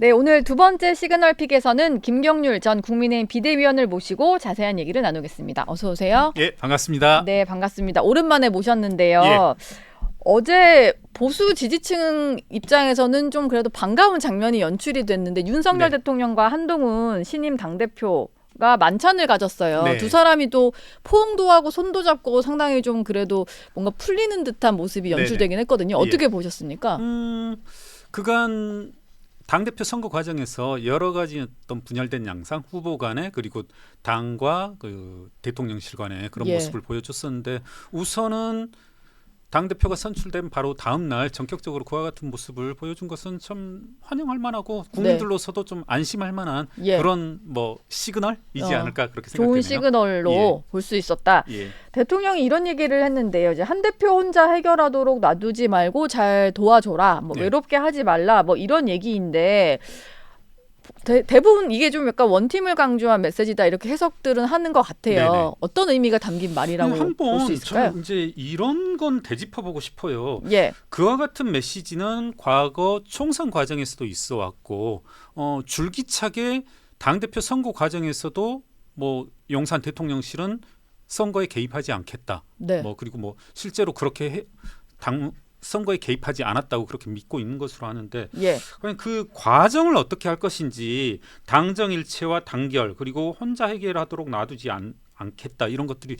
네, 오늘 두 번째 시그널 픽에서는 김경률 전 국민의힘 비대위원을 모시고 자세한 얘기를 나누겠습니다. 어서 오세요. 예, 반갑습니다. 네, 반갑습니다. 오랜만에 모셨는데요. 예. 어제 보수 지지층 입장에서는 좀 그래도 반가운 장면이 연출이 됐는데 윤석열 네. 대통령과 한동훈 신임 당대표 가 만찬을 가졌어요. 네. 두 사람이 또 포옹도 하고 손도 잡고 상당히 좀 그래도 뭔가 풀리는 듯한 모습이 연출되긴 했거든요. 예. 어떻게 보셨습니까? 음, 그간 당 대표 선거 과정에서 여러 가지 어떤 분열된 양상, 후보 간에 그리고 당과 그 대통령실 간의 그런 예. 모습을 보여줬었는데 우선은 당 대표가 선출된 바로 다음 날 전격적으로 그와 같은 모습을 보여준 것은 참 환영할 만하고 국민들로서도 좀 안심할 만한 예. 그런 뭐 시그널이지 어, 않을까 그렇게 좋은 생각되네요. 시그널로 볼수 있었다. 예. 대통령이 이런 얘기를 했는데요. 이제 한 대표 혼자 해결하도록 놔두지 말고 잘 도와줘라. 뭐 네. 외롭게 하지 말라. 뭐 이런 얘기인데 대, 대부분 이게 좀 약간 원팀을 강조한 메시지다 이렇게 해석들은 하는 것 같아요. 네네. 어떤 의미가 담긴 말이라고 볼 수 있을까요? 이제 이런 건 되짚어 보고 싶어요. 예, 그와 같은 메시지는 과거 총선 과정에서도 있어 왔고 어, 줄기차게 당 대표 선거 과정에서도 뭐 용산 대통령실은 선거에 개입하지 않겠다. 네, 뭐 그리고 뭐 실제로 그렇게 해, 당 선거에 개입하지 않았다고 그렇게 믿고 있는 것으로 하는데 예, 그냥 그 과정을 어떻게 할 것인지 당정일체와 단결 그리고 혼자 해결하도록 놔두지 않, 않겠다 이런 것들이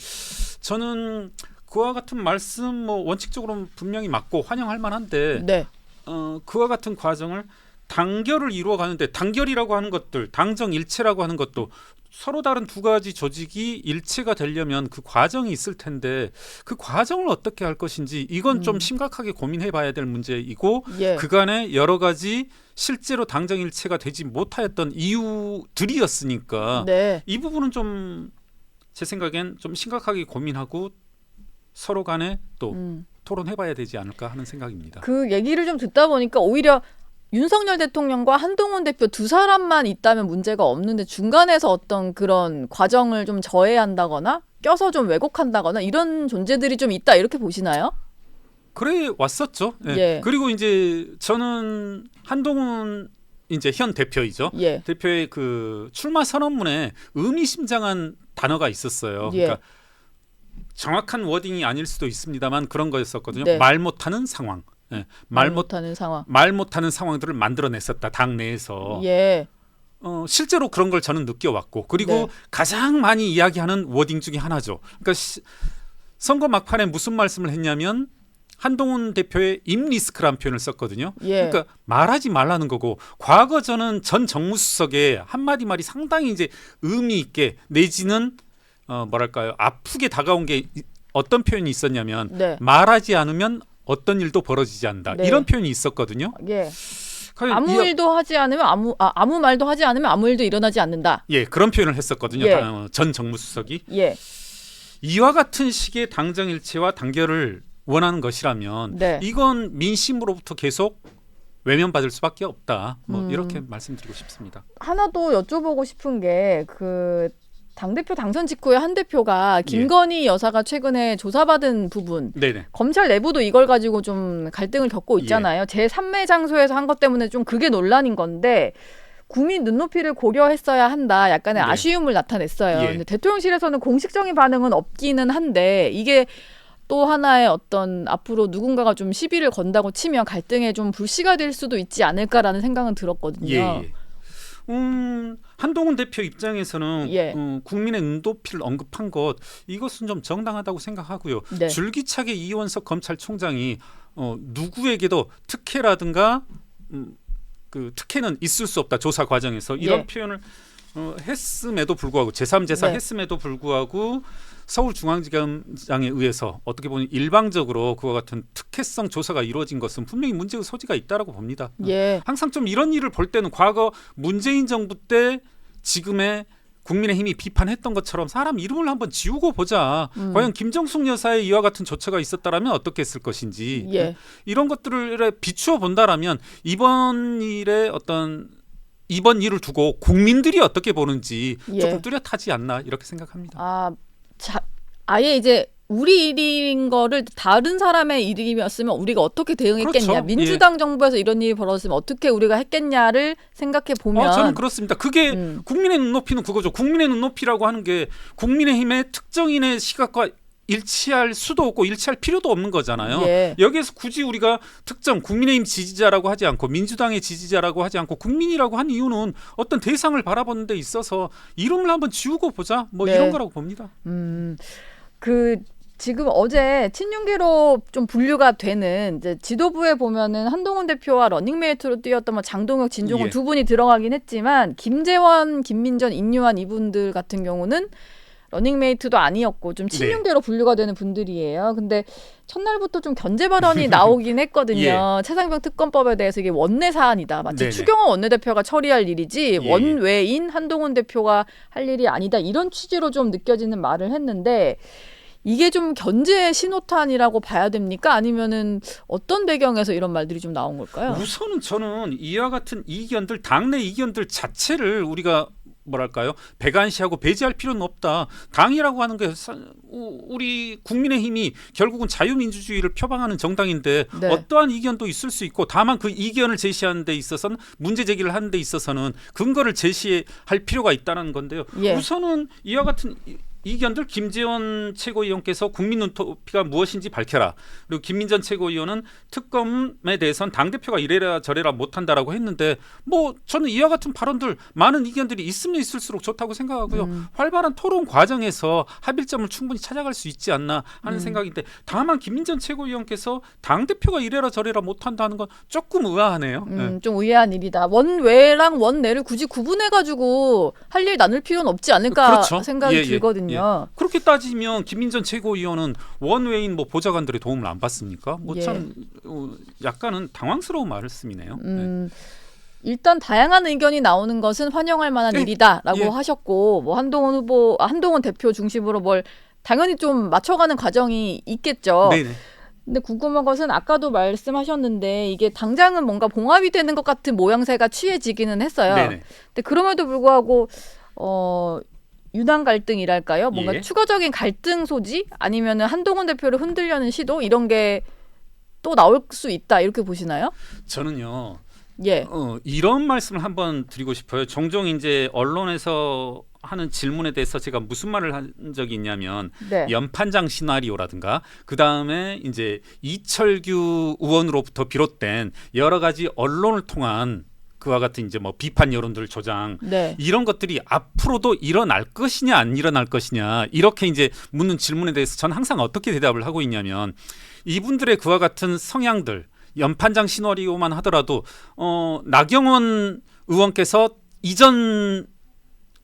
저는 그와 같은 말씀 뭐 원칙적으로 분명히 맞고 환영할 만한데 네, 어, 그와 같은 과정을 단결을 이루어 가는데 단결이라고 하는 것들 당정일체라고 하는 것도 서로 다른 두 가지 조직이 일체가 되려면 그 과정이 있을 텐데 그 과정을 어떻게 할 것인지 이건 좀 음. 심각하게 고민해 봐야 될 문제이고 예, 그간에 여러 가지 실제로 당정일체가 되지 못하였던 이유들이었으니까 네, 이 부분은 좀 제 생각엔 좀 심각하게 고민하고 서로 간에 또 음. 토론해 봐야 되지 않을까 하는 생각입니다. 그 얘기를 좀 듣다 보니까 오히려 윤석열 대통령과 한동훈 대표 두 사람만 있다면 문제가 없는데 중간에서 어떤 그런 과정을 좀 저해한다거나 껴서 좀 왜곡한다거나 이런 존재들이 좀 있다 이렇게 보시나요? 그래 왔었죠. 예. 예. 그리고 이제 저는 한동훈 이제 현 대표이죠. 예, 대표의 그 출마 선언문에 의미심장한 단어가 있었어요. 예. 그러니까 정확한 워딩이 아닐 수도 있습니다만 그런 거였었거든요. 네. 말 못하는 상황. 예. 말못 못하는 상황. 말 못하는 상황들을 만들어냈었다 당 내에서 예, 어, 실제로 그런 걸 저는 느껴왔고 그리고 네. 가장 많이 이야기하는 워딩 중에 하나죠. 그러니까 시- 선거 막판에 무슨 말씀을 했냐면 한동훈 대표의 임리스크라는 표현을 썼거든요. 예, 그러니까 말하지 말라는 거고 과거 저는 전 정무수석의 한마디 말이 상당히 이제 의미 있게 내지는 어 뭐랄까요 아프게 다가온 게 이- 어떤 표현이 있었냐면 네, 말하지 않으면 어떤 일도 벌어지지 않는다 네. 이런 표현이 있었거든요. 예. 과연 아무 이- 일도 하지 않으면 아무 아, 아무 말도 하지 않으면 아무 일도 일어나지 않는다. 예 그런 표현을 했었거든요. 예. 당- 전 정무수석이 예, 이와 같은 식의 당정일체와 단결을 원하는 것이라면 네. 이건 민심으로부터 계속 외면받을 수밖에 없다. 뭐 음. 이렇게 말씀드리고 싶습니다. 하나 더 여쭤보고 싶은 게 그 당대표 당선 직후에 한 대표가 예. 김건희 여사가 최근에 조사받은 부분 네네. 검찰 내부도 이걸 가지고 좀 갈등을 겪고 예. 있잖아요. 제 3매 장소에서 한 것 때문에 좀 그게 논란인 건데 국민 눈높이를 고려했어야 한다. 약간의 네. 아쉬움을 나타냈어요. 예. 근데 대통령실에서는 공식적인 반응은 없기는 한데 이게 또 하나의 어떤 앞으로 누군가가 좀 시비를 건다고 치면 갈등에 좀 불씨가 될 수도 있지 않을까라는 생각은 들었거든요. 예, 예. 음, 한동훈 대표 입장에서는 예. 음, 국민의 눈높이를 언급한 것 이것은 좀 정당하다고 생각하고요. 네. 줄기차게 이원석 검찰총장이 어, 누구에게도 특혜라든가 음, 그 특혜는 있을 수 없다 조사 과정에서 이런 예. 표현을 어, 했음에도 불구하고 제3제사 네. 했음에도 불구하고 서울중앙지검장에 의해서 어떻게 보면 일방적으로 그와 같은 특혜성 조사가 이루어진 것은 분명히 문제의 소지가 있다라고 봅니다. 예. 항상 좀 이런 일을 볼 때는 과거 문재인 정부 때 지금의 국민의힘이 비판했던 것처럼 사람 이름을 한번 지우고 보자. 음. 과연 김정숙 여사의 이와 같은 조처가 있었다라면 어떻게 했을 것인지 예. 이런 것들을 비추어 본다라면 이번 일의 어떤 이번 일을 두고 국민들이 어떻게 보는지 예. 조금 뚜렷하지 않나 이렇게 생각합니다. 아, 자, 아예 이제 우리 일인 거를 다른 사람의 일이었으면 우리가 어떻게 대응했겠냐. 그렇죠. 민주당 정부에서 이런 일이 벌어졌으면 어떻게 우리가 했겠냐를 생각해 보면 어, 저는 그렇습니다. 그게 음. 국민의 눈높이는 그거죠. 국민의 눈높이라고 하는 게 국민의힘의 특정인의 시각과 일치할 수도 없고 일치할 필요도 없는 거잖아요. 예. 여기에서 굳이 우리가 특정 국민의힘 지지자라고 하지 않고 민주당의 지지자라고 하지 않고 국민이라고 한 이유는 어떤 대상을 바라보는 데 있어서 이름을 한번 지우고 보자 뭐 네. 이런 거라고 봅니다. 음, 그 지금 어제 친윤계로 좀 분류가 되는 이제 지도부에 보면은 한동훈 대표와 러닝메이트로 뛰었던 뭐 장동혁, 진종훈 예. 두 분이 들어가긴 했지만 김재원, 김민전, 임요한 이분들 같은 경우는 러닝메이트도 아니었고 좀 친윤계로 분류가 되는 분들이에요. 근데 첫날부터 좀 견제 발언이 나오긴 했거든요. 최상병 특검법에 대해서 이게 원내 사안이다. 마치 네네. 추경호 원내대표가 처리할 일이지 예, 예. 원외인 한동훈 대표가 할 일이 아니다. 이런 취지로 좀 느껴지는 말을 했는데 이게 좀 견제 신호탄이라고 봐야 됩니까? 아니면은 어떤 배경에서 이런 말들이 좀 나온 걸까요? 우선은 저는 이와 같은 이견들 당내 이견들 자체를 우리가 뭐랄까요 배관시하고 배제할 필요는 없다. 당이라고 하는 게 사- 우- 우리 국민의힘이 결국은 자유민주주의를 표방하는 정당인데 네. 어떠한 이견도 있을 수 있고 다만 그 이견을 제시하는 데 있어서는 문제 제기를 하는 데 있어서는 근거를 제시할 필요가 있다는 건데요. 예. 우선은 이와 같은 이- 이견들 김재원 최고위원께서 국민 눈높이가 무엇인지 밝혀라. 그리고 김민전 최고위원은 특검에 대해서는 당 대표가 이래라 저래라 못한다라고 했는데 뭐 저는 이와 같은 발언들 많은 이견들이 있으면 있을수록 좋다고 생각하고요. 음. 활발한 토론 과정에서 합일점을 충분히 찾아갈 수 있지 않나 하는 음. 생각인데 다만 김민전 최고위원께서 당 대표가 이래라 저래라 못한다는 건 조금 의아하네요. 네. 음, 좀 의아한 일이다. 원외랑 원내를 굳이 구분해 가지고 할 일 나눌 필요는 없지 않을까 그렇죠. 생각이 예, 예, 들거든요. 그렇게 따지면 김민전 최고위원은 원외인 뭐 보좌관들의 도움을 안 받습니까? 뭐 예. 참 어, 약간은 당황스러운 말씀이네요. 네. 음, 일단 다양한 의견이 나오는 것은 환영할 만한 예, 일이다라고 예. 하셨고 뭐 한동훈 후보, 아, 한동훈 대표 중심으로 뭘 당연히 좀 맞춰가는 과정이 있겠죠. 네네. 근데 궁금한 것은 아까도 말씀하셨는데 이게 당장은 뭔가 봉합이 되는 것 같은 모양새가 취해지기는 했어요. 네네. 근데 그럼에도 불구하고 어 유난 갈등이랄까요? 뭔가 예. 추가적인 갈등 소지 아니면은 한동훈 대표를 흔들려는 시도 이런 게 또 나올 수 있다 이렇게 보시나요? 저는요. 예. 어, 이런 말씀을 한번 드리고 싶어요. 종종 이제 언론에서 하는 질문에 대해서 제가 무슨 말을 한 적이 있냐면 네. 연판장 시나리오라든가 그 다음에 이제 이철규 의원으로부터 비롯된 여러 가지 언론을 통한 그와 같은 이제 뭐 비판 여론들 조장 네. 이런 것들이 앞으로도 일어날 것이냐 안 일어날 것이냐 이렇게 이제 묻는 질문에 대해서 저는 항상 어떻게 대답을 하고 있냐면 이분들의 그와 같은 성향들 연판장 시나리오만 하더라도 어 나경원 의원께서 이전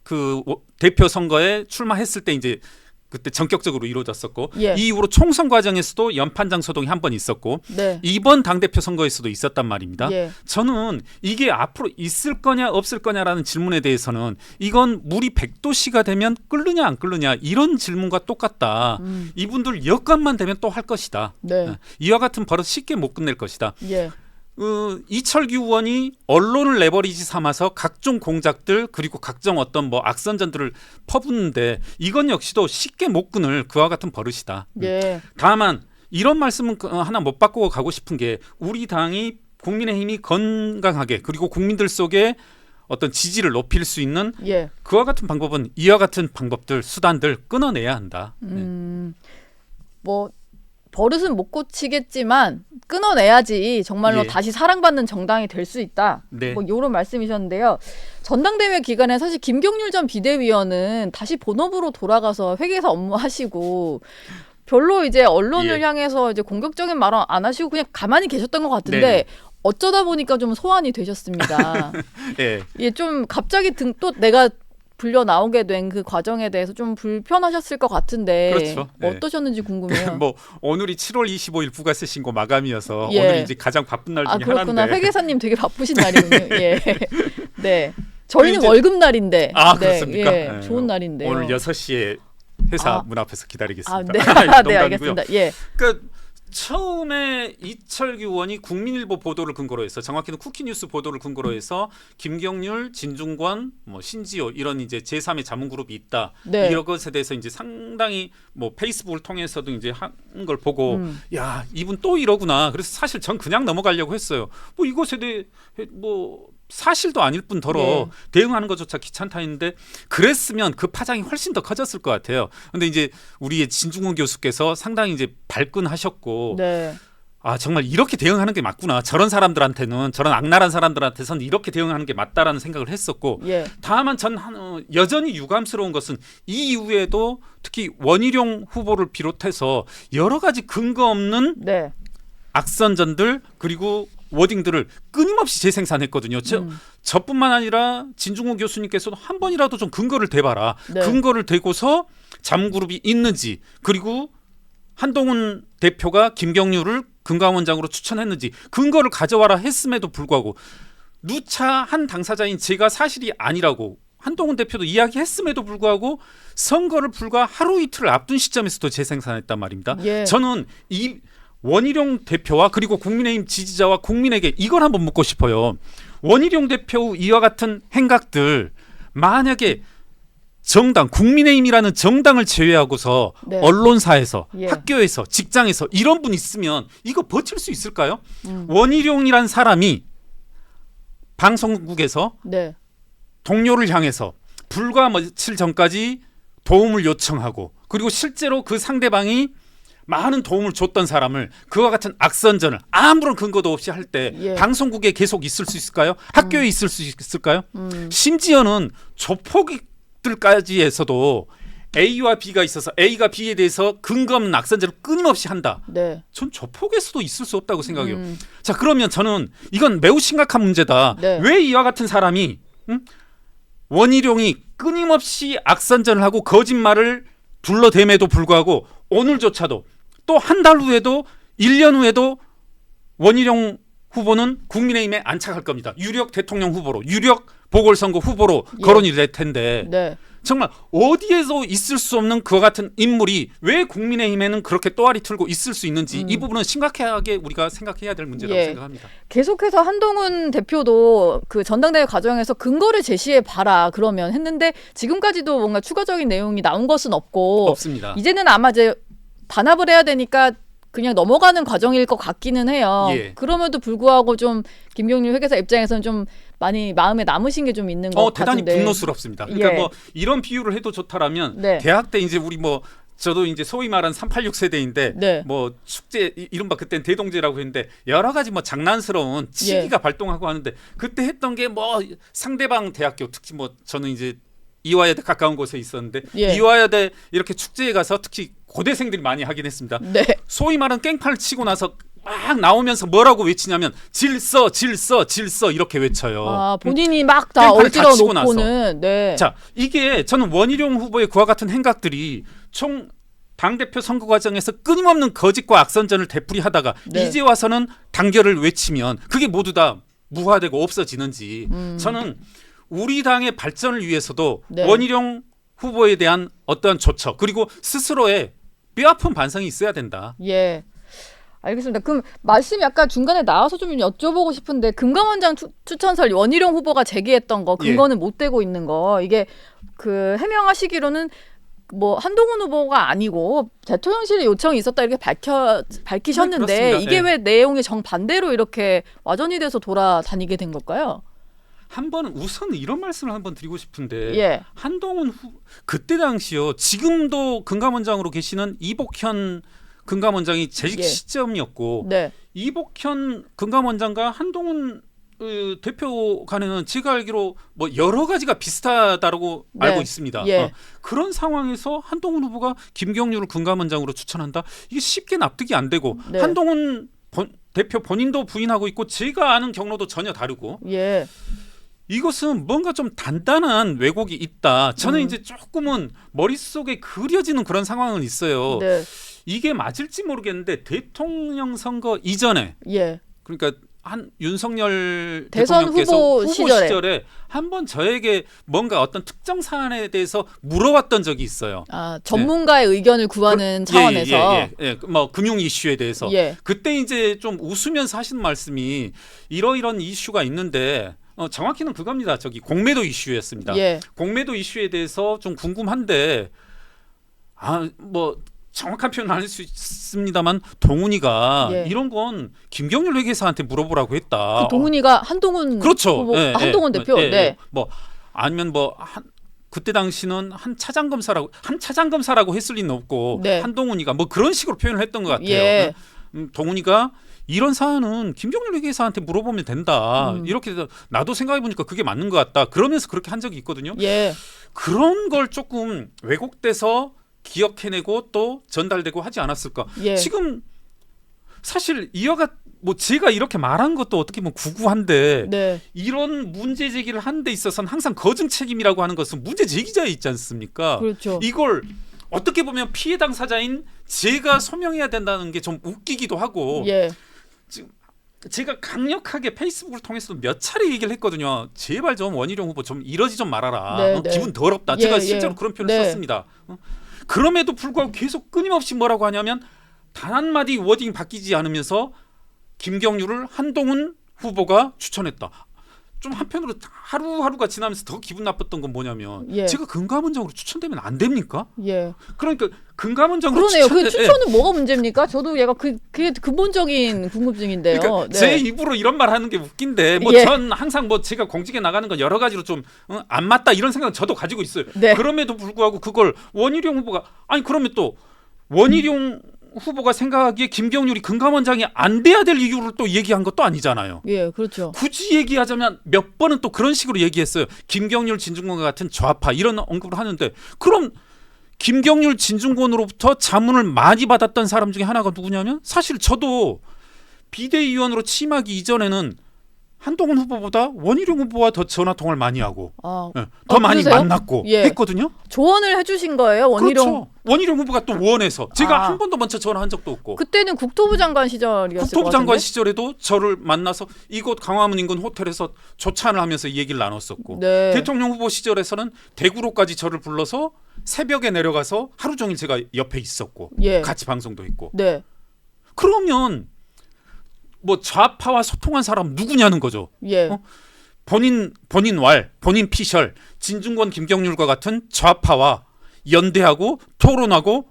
그 워- 대표 선거에 출마했을 때 이제 그때 전격적으로 이루어졌었고 예. 이 이후로 총선 과정에서도 연판장 소동이 한 번 있었고 네. 이번 당 대표 선거에서도 있었단 말입니다. 예. 저는 이게 앞으로 있을 거냐 없을 거냐라는 질문에 대해서는 이건 물이 100도씨가 되면 끓느냐 안 끓느냐 이런 질문과 똑같다. 음. 이분들 여건만 되면 또 할 것이다. 네. 이와 같은 버릇 쉽게 못 끝낼 것이다. 예. 어, 이철규 의원이 언론을 레버리지 삼아서 각종 공작들 그리고 각종 어떤 뭐 악선전들을 퍼붓는데 이건 역시도 쉽게 못 끊을 그와 같은 버릇이다. 예. 다만 이런 말씀은 그- 어, 하나 못 바꾸고 가고 싶은 게 우리 당이 국민의힘이 건강하게 그리고 국민들 속에 어떤 지지를 높일 수 있는 예. 그와 같은 방법은 이와 같은 방법들 수단들 끊어내야 한다. 네. 음. 뭐 버릇은 못 고치겠지만 끊어내야지 정말로 예. 다시 사랑받는 정당이 될 수 있다. 네. 뭐 이런 말씀이셨는데요. 전당대회 기간에 사실 김경률 전 비대위원은 다시 본업으로 돌아가서 회계사 업무하시고 별로 이제 언론을 예. 향해서 이제 공격적인 말은 안 하시고 그냥 가만히 계셨던 것 같은데 네네. 어쩌다 보니까 좀 소환이 되셨습니다. 예. 예, 좀 갑자기 등 또 내가 불려 나오게 된 그 과정에 대해서 좀 불편하셨을 것 같은데 그렇죠. 뭐 네. 어떠셨는지 궁금해요. 뭐 오늘이 7월 25일 부가세 신고 마감이어서 예. 오늘이 이제 가장 바쁜 날 중에 아 그렇구나 하나인데. 회계사님 되게 바쁘신 날이군요. 예, 네. 저희는 이제- 월급 날인데. 아, 네, 그렇습니까? 예, 네. 좋은 날인데요. 오늘 6시에 회사 아. 문 앞에서 아, 기다리겠습니다. 네, 네 농담이고요. 알겠습니다. 예, 그러니까 처음에 이철규 의원이 국민일보 보도를 근거로 해서 정확히는 쿠키뉴스 보도를 근거로 해서 김경률, 진중권, 뭐 신지호 이런 이제 제3의 자문 그룹이 있다. 네. 이런 것에 대해서 이제 상당히 뭐 페이스북을 통해서도 이제 한 걸 보고 음. 야 이분 또 이러구나. 그래서 사실 전 그냥 넘어가려고 했어요. 뭐 이것에 대해 뭐 사실도 아닐 뿐더러 네. 대응하는 것조차 귀찮다 했는데 그랬으면 그 파장이 훨씬 더 커졌을 것 같아요. 근데 이제 우리의 진중권 교수께서 상당히 이제 발끈하셨고 네. 아 정말 이렇게 대응하는 게 맞구나. 저런 사람들한테는 저런 악랄한 사람들한테선 이렇게 대응하는 게 맞다라는 생각을 했었고 예. 다만 전 한- 어, 여전히 유감스러운 것은 이 이후에도 특히 원희룡 후보를 비롯해서 여러 가지 근거 없는 네. 악선전들 그리고 워딩들을 끊임없이 재생산했거든요. 저, 음. 저뿐만 아니라 진중호 교수님께서도 한 번이라도 좀 근거를 대봐라. 네. 근거를 대고서 잠그룹이 있는지 그리고 한동훈 대표가 김경률을 금감원장으로 추천했는지 근거를 가져와라 했음에도 불구하고 누차 한 당사자인 제가 사실이 아니라고 한동훈 대표도 이야기했음에도 불구하고 선거를 불과 하루 이틀을 앞둔 시점에서도 재생산했단 말입니다. 예. 저는 이 원희룡 대표와 그리고 국민의힘 지지자와 국민에게 이걸 한번 묻고 싶어요. 원희룡 대표 이와 같은 행각들 만약에 정당 국민의힘이라는 정당을 제외하고서 네. 언론사에서 예. 학교에서 직장에서 이런 분 있으면 이거 버틸 수 있을까요? 음. 원희룡이란 사람이 방송국에서 네. 동료를 향해서 불과 며칠 전까지 도움을 요청하고 그리고 실제로 그 상대방이 많은 도움을 줬던 사람을 그와 같은 악선전을 아무런 근거도 없이 할 때 예. 방송국에 계속 있을 수 있을까요? 학교에 있을 수 있을까요? 음. 심지어는 조폭들까지 해서도 A와 B가 있어서 A가 B에 대해서 근거 없는 악선전을 끊임없이 한다. 네. 전 조폭에서도 있을 수 없다고 생각해요. 음. 자 그러면 저는 이건 매우 심각한 문제다. 네. 왜 이와 같은 사람이 음? 원희룡이 끊임없이 악선전을 하고 거짓말을 둘러댐에도 불구하고 오늘조차도 또 한 달 후에도 1년 후에도 원희룡 후보는 국민의힘에 안착할 겁니다. 유력 대통령 후보로 유력 보궐선거 후보로 예. 거론이 될 텐데 네. 정말 어디에서 있을 수 없는 그와 같은 인물이 왜 국민의힘에는 그렇게 또아리 틀고 있을 수 있는지 음. 이 부분은 심각하게 우리가 생각해야 될 문제라고 예. 생각합니다. 계속해서 한동훈 대표도 그 전당대회 과정에서 근거를 제시해 봐라 그러면 했는데 지금까지도 뭔가 추가적인 내용이 나온 것은 없고 없습니다. 이제는 아마 이제 단합을 해야 되니까 그냥 넘어가는 과정일 것 같기는 해요. 예. 그럼에도 불구하고 좀 김경률 회계사 입장에서는 좀 많이 마음에 남으신 게 좀 있는 것 어 대단히 같은데. 분노스럽습니다. 그러니까 예. 뭐 이런 비유를 해도 좋다라면 네. 대학 때 이제 우리 뭐 저도 이제 소위 말하는 386 세대인데 네. 뭐 축제 이- 이른바 그땐 대동제라고 했는데 여러 가지 뭐 장난스러운 예. 치기가 발동하고 하는데 그때 했던 게 뭐 상대방 대학교 특히 뭐 저는 이제 이화여대 가까운 곳에 있었는데 예. 이화여대 이렇게 축제에 가서 특히 고대생들이 많이 하긴 했습니다. 네. 소위 말하는 깽판을 치고 나서 막 나오면서 뭐라고 외치냐면 질서 질서 질서 이렇게 외쳐요. 아, 본인이 막 다 깽판을 다 치고 나서. 놓고는 네. 자 이게 저는 원희룡 후보의 그와 같은 행각들이 총 당대표 선거 과정에서 끊임없는 거짓과 악선전을 되풀이하다가 네. 이제 와서는 단결을 외치면 그게 모두 다 무화되고 없어지는지 음. 저는 우리 당의 발전을 위해서도 네. 원희룡 후보에 대한 어떠한 조처 그리고 스스로의 뼈아픈 반성이 있어야 된다. 예. 알겠습니다. 그럼 말씀 약간 중간에 나와서 좀 여쭤보고 싶은데 금감원장 추, 추천설 원희룡 후보가 제기했던 거 예. 근거는 못 되고 있는 거 이게 그 해명하시기로는 뭐 한동훈 후보가 아니고 대통령실에 요청이 있었다 이렇게 밝혀 밝히셨는데 네. 이게 예. 왜 내용이 정 반대로 이렇게 와전이 돼서 돌아다니게 된 걸까요? 한번 우선 이런 말씀을 한번 드리고 싶은데 예. 한동훈 후 그때 당시요 지금도 금감원장으로 계시는 이복현 금감원장이 재직 예. 시점이었고 네. 이복현 금감원장과 한동훈 어, 대표 간에는 제가 알기로 뭐 여러 가지가 비슷하다고 네. 알고 있습니다. 예. 어, 그런 상황에서 한동훈 후보가 김경률을 금감원장으로 추천한다. 이게 쉽게 납득이 안 되고 네. 한동훈 본- 대표 본인도 부인하고 있고 제가 아는 경로도 전혀 다르고 예. 이것은 뭔가 좀 단단한 왜곡이 있다. 저는 음. 이제 조금은 머릿속에 그려지는 그런 상황은 있어요. 네. 이게 맞을지 모르겠는데 대통령 선거 이전에 예. 그러니까 한 윤석열 대선 대통령께서 후보 후보, 시절에. 시절에, 한 번 저에게 뭔가 어떤 특정 사안에 대해서 물어봤던 적이 있어요. 아, 전문가의 의견을 구하는 그- 차원에서 예, 예, 예, 예. 뭐 금융 이슈에 대해서 예. 그때 이제 좀 웃으면서 하신 말씀이 이러이런 이슈가 있는데 어, 정확히는 그겁니다. 저기 공매도 이슈였습니다. 예. 공매도 이슈에 대해서 좀 궁금한데 아 뭐 정확한 표현은 아닐 수 있습니다만 동훈이가 예. 이런 건 김경률 회계사한테 물어보라고 했다. 그 동훈이가 한동훈 그렇죠. 후보, 예, 아, 한동훈 예, 대표. 예, 예. 네. 뭐 아니면 뭐 한 그때 당시는 한 차장 검사라고 한 차장 검사라고 했을 리는 없고 네. 한동훈이가 뭐 그런 식으로 표현을 했던 것 같아요. 예. 음, 동훈이가 이런 사안은 김경률 회계사한테 물어보면 된다. 음. 이렇게 나도 생각해 보니까 그게 맞는 것 같다. 그러면서 그렇게 한 적이 있거든요. 예. 그런 걸 조금 왜곡돼서 기억해내고 또 전달되고 하지 않았을까. 예. 지금 사실 이어가 뭐 제가 이렇게 말한 것도 어떻게 보면 구구한데 네. 이런 문제 제기를 하는 데 있어서는 항상 거증 책임이라고 하는 것은 문제 제기자에 있지 않습니까? 그렇죠. 이걸 어떻게 보면 피해 당사자인 제가 소명해야 된다는 게 좀 웃기기도 하고 예. 제가 강력하게 페이스북을 통해서도 몇 차례 얘기를 했거든요. 제발 좀 원희룡 후보 좀 이러지 좀 말아라. 네, 어, 네. 기분 더럽다. 예, 제가 예. 실제로 그런 표현을 네. 썼습니다. 어? 그럼에도 불구하고 계속 끊임없이 뭐라고 하냐면 단 한마디 워딩 바뀌지 않으면서 김경률을 한동훈 후보가 추천했다. 좀 한편으로 하루하루가 지나면서 더 기분 나빴던 건 뭐냐면 예. 제가 근감원장으로 추천되면 안 됩니까? 예. 그러니까 근감원장으로 그러네요. 그 추천- 예. 추천은 뭐가 문제입니까? 저도 얘가 그 그게 근본적인 궁금증인데요. 그러니까 네. 제 입으로 이런 말 하는 게 웃긴데 뭐 예. 전 항상 뭐 제가 공직에 나가는 건 여러 가지로 좀안 맞다 이런 생각 은 저도 가지고 있어요. 네. 그럼에도 불구하고 그걸 원희룡 후보가 아니 그러면 또 원희룡 후보가 생각하기에 김경률이 금감원장이 안 돼야 될 이유를 또 얘기한 것도 아니잖아요. 예, 그렇죠. 굳이 얘기하자면 몇 번은 또 그런 식으로 얘기했어요. 김경률 진중권 같은 좌파 이런 언급을 하는데 그럼 김경률 진중권으로부터 자문을 많이 받았던 사람 중에 하나가 누구냐면 사실 저도 비대위원으로 취임하기 이전에는 한동훈 후보보다 원희룡 후보와 더 전화 통화를 많이 하고 아, 예, 더 아, 많이 그러세요? 만났고 예. 했거든요. 조언을 해주신 거예요, 원희룡. 그렇죠. 원희룡 후보가 또 원해서 제가 아. 한 번도 먼저 전화한 적도 없고 그때는 국토부 장관 시절이었을 국토부 것 장관 같은데. 시절에도 저를 만나서 이곳 강화문 인근 호텔에서 조찬을 하면서 얘기를 나눴었고 네. 대통령 후보 시절에서는 대구로까지 저를 불러서 새벽에 내려가서 하루 종일 제가 옆에 있었고 예. 같이 방송도 했고 네. 그러면 뭐 좌파와 소통한 사람 누구냐는 거죠. 예. 어? 본인 본인 왈 본인 피셜 진중권 김경률과 같은 좌파와 연대하고 토론하고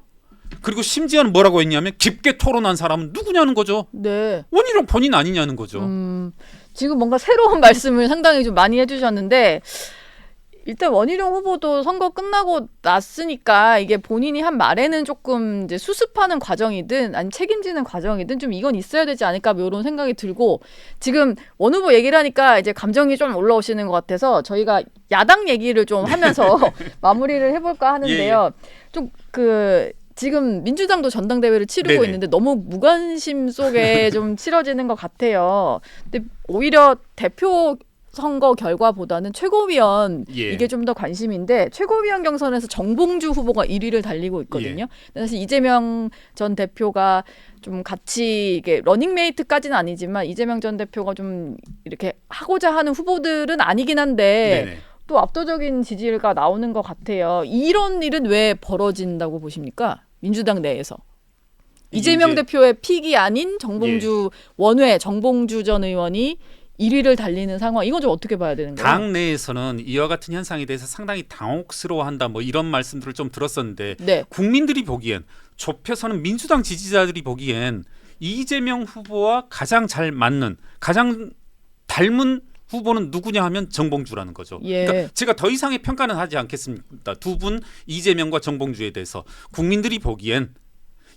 그리고 심지어는 뭐라고 했냐면 깊게 토론한 사람은 누구냐는 거죠. 네. 원희룡 본인 아니냐는 거죠. 음, 지금 뭔가 새로운 말씀을 상당히 좀 많이 해주셨는데 일단 원희룡 후보도 선거 끝나고 났으니까 이게 본인이 한 말에는 조금 이제 수습하는 과정이든 아니 책임지는 과정이든 좀 이건 있어야 되지 않을까 뭐 이런 생각이 들고 지금 원 후보 얘기를 하니까 이제 감정이 좀 올라오시는 것 같아서 저희가 야당 얘기를 좀 하면서 마무리를 해볼까 하는데요. 좀그 지금 민주당도 전당대회를 치르고 네네. 있는데 너무 무관심 속에 좀 치러지는 것 같아요. 근데 오히려 대표 선거 결과보다는 최고위원 예. 이게 좀 더 관심인데 최고위원 경선에서 정봉주 후보가 1위를 달리고 있거든요. 예. 사실 이재명 전 대표가 좀 같이 이게 러닝메이트까지는 아니지만 이재명 전 대표가 좀 이렇게 하고자 하는 후보들은 아니긴 한데 네네. 또 압도적인 지지가 나오는 것 같아요. 이런 일은 왜 벌어진다고 보십니까? 민주당 내에서. 이재명 예. 대표의 픽이 아닌 정봉주 원외 정봉주 전 의원이 1위를 달리는 상황. 이건 좀 어떻게 봐야 되는 거예요? 당 내에서는 이와 같은 현상에 대해서 상당히 당혹스러워한다 뭐 이런 말씀들을 좀 들었었는데 네. 국민들이 보기엔 좁혀서는 민주당 지지자들이 보기엔 이재명 후보와 가장 잘 맞는 가장 닮은 후보는 누구냐 하면 정봉주라는 거죠. 예. 그러니까 제가 더 이상의 평가는 하지 않겠습니다. 두 분 이재명과 정봉주에 대해서 국민들이 보기엔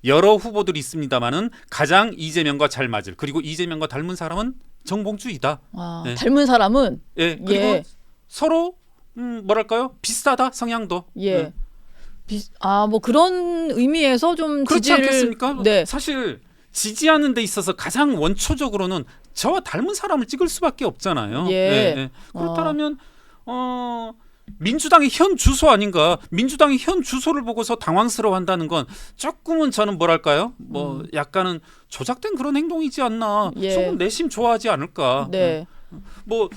여러 후보들이 있습니다만은 가장 이재명과 잘 맞을 그리고 이재명과 닮은 사람은 정봉주이다. 아, 네. 닮은 사람은 예 그리고 예. 서로 음, 뭐랄까요 비슷하다 성향도 예. 네. 아, 뭐 그런 의미에서 좀 그렇지 지지를 않겠습니까? 네. 사실 지지하는 데 있어서 가장 원초적으로는 저와 닮은 사람을 찍을 수밖에 없잖아요. 예. 그렇다면 어 민주당의 현 주소 아닌가? 민주당의 현 주소를 보고서 당황스러워한다는 건 조금은 저는 뭐랄까요? 뭐 약간은 조작된 그런 행동이지 않나? 음. 예. 조금 내심 좋아하지 않을까? 네. 뭐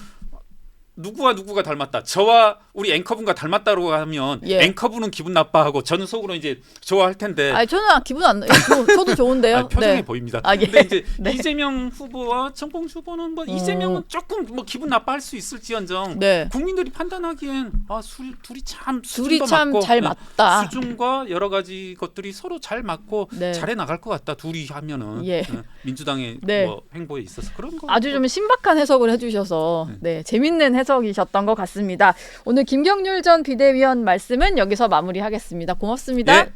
누구와 누구가 닮았다. 저와 우리 앵커분과 닮았다고 하면 예. 앵커분은 기분 나빠하고 저는 속으로 이제 좋아할 텐데 아니 저는 아, 기분 안 나. 저, 저도 좋은데요. 아, 표정이 네. 보입니다. 아, 예. 근데 이제 네. 이재명 후보와 정봉주 후보는 뭐 음. 이재명은 조금 뭐 기분 나빠할 수 있을지언정 네. 국민들이 판단하기엔 아 술, 둘이 참 둘이 수준도 참 맞고, 잘 네, 맞다. 수준과 여러 가지 것들이 서로 잘 맞고 네. 잘해 나갈 것 같다. 둘이 하면은 예. 네, 민주당의 네. 뭐 행보에 있어서 그런 거 아주 좀 신박한 해석을 해주셔서 네 재밌는 해석 이셨던 것 같습니다. 오늘 김경률 전 비대위원 말씀은 여기서 마무리하겠습니다. 고맙습니다. 네,